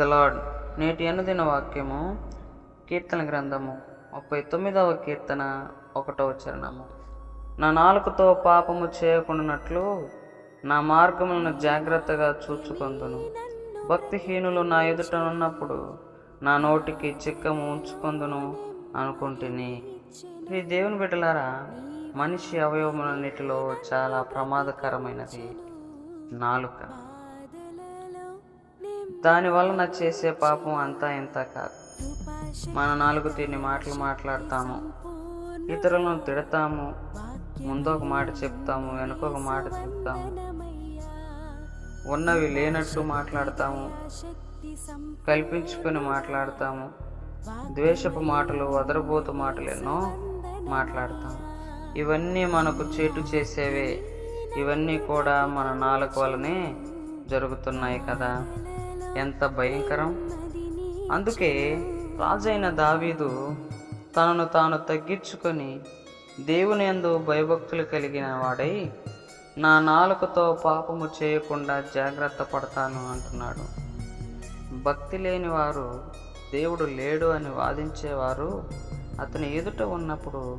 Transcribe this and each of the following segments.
The lord నేటి అనుదిన వాక్యము కీర్తన గ్రంథము ముప్పై తొమ్మిదవ కీర్తన ఒకటవ చరణము. నా నాలుకతో పాపము చేయకుండానట్లు నా మార్గములను జాగ్రత్తగా చూచుకొందును. భక్తిహీనులు నా ఎదుట ఉన్నప్పుడు నా నోటికి చిక్కము ఉంచుకొందును అనుకుంటుని. ఈ దేవుని బిడ్డలారా మనిషి అవయవములన్నిటిలో చాలా ప్రమాదకరమైనది నాలుక. దాని వలన చేసే పాపం అంతా ఇంత కాదు. మన నాలుగు తిని మాటలు మాట్లాడతాము. ఇతరులను తిడతాము. ముందు ఒక మాట చెప్తాము వెనుక ఒక మాట చెప్తాము. ఉన్నవి లేనట్టు మాట్లాడతాము. కల్పించుకొని మాట్లాడతాము. ద్వేషపు మాటలు వదరబోతు మాటలు ఎన్నో మాట్లాడతాము. ఇవన్నీ మనకు చేటు చేసేవే. ఇవన్నీ కూడా మన నాలుగు వలనే జరుగుతున్నాయి కదా. ఎంత భయంకరం. అందుకే రాజైన దావీదు తనను తాను తగ్గించుకొని దేవుని ఎందు భయభక్తులు కలిగిన వాడై నా నాలుకతో పాపము చేయకుండా జాగ్రత్త పడతాను అంటున్నాడు. భక్తి లేని వారు దేవుడు లేడు అని వాదించేవారు అతని ఎదుట ఉన్నప్పుడు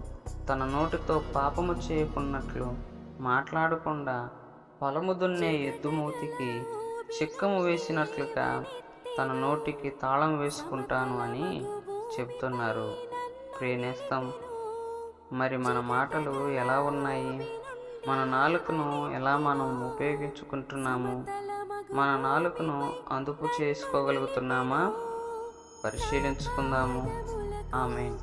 తన నోటితో పాపము చేయకున్నట్లు మాట్లాడకుండా పొలము దున్నే ఎద్దుమూతికి చిక్కము వేసినట్లుగా తన నోటికి తాళం వేసుకుంటాను అని చెప్తున్నారు. ప్రియనేస్తం మరి మన మాటలు ఎలా ఉన్నాయి? మన నాలుకను ఎలా మనం ఉపయోగించుకుంటున్నాము? మన నాలుకను అదుపు చేసుకోగలుగుతున్నామా? పరిశీలించుకుందాము. ఆమె